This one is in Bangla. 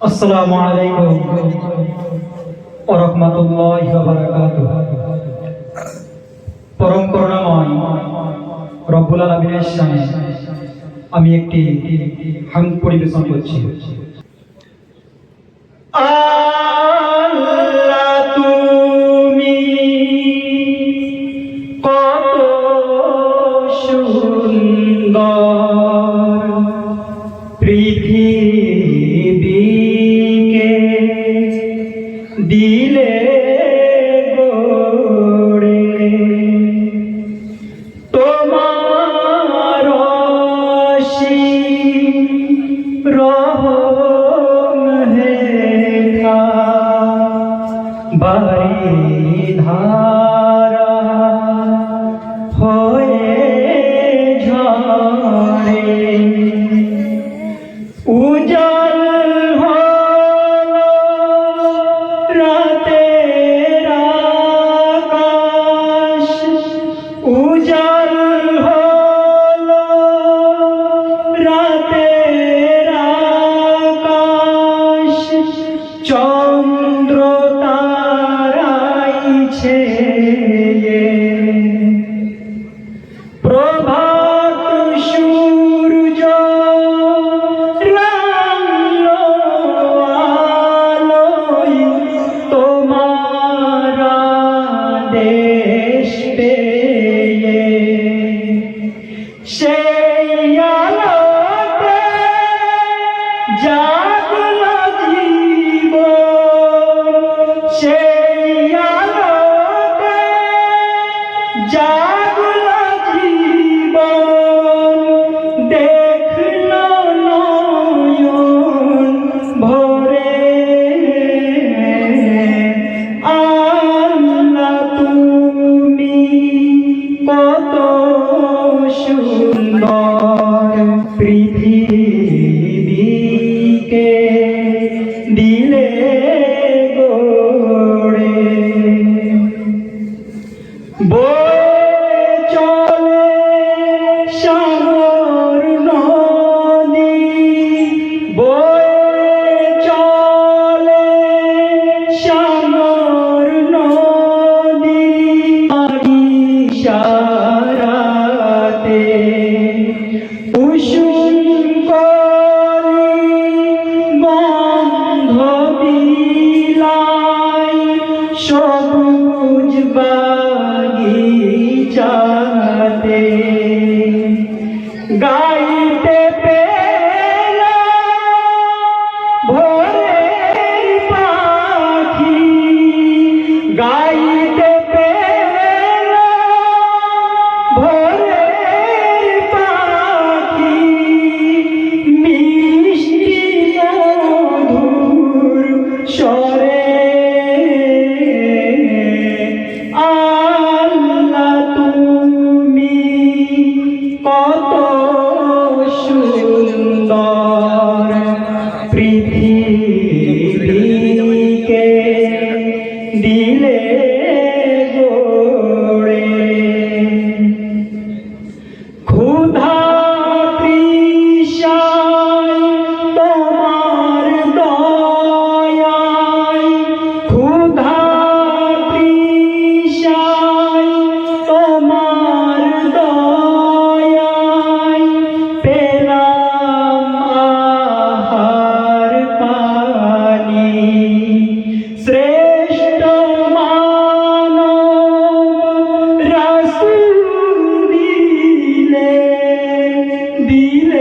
আসসালামু আলাইকুম ওয়া রাহমাতুল্লাহি ওয়া বারাকাতুহু। পরম করুণাময় রব্বুল আলামিনের সামনে আমি একটি হামদ পরিবেশন করছি। but yeah. জাগলা জীবন দেখল নয়ন ভরে আল্লাহ তুমি কত সুন্দর পৃথিবীকে দিলে Boy! তীরে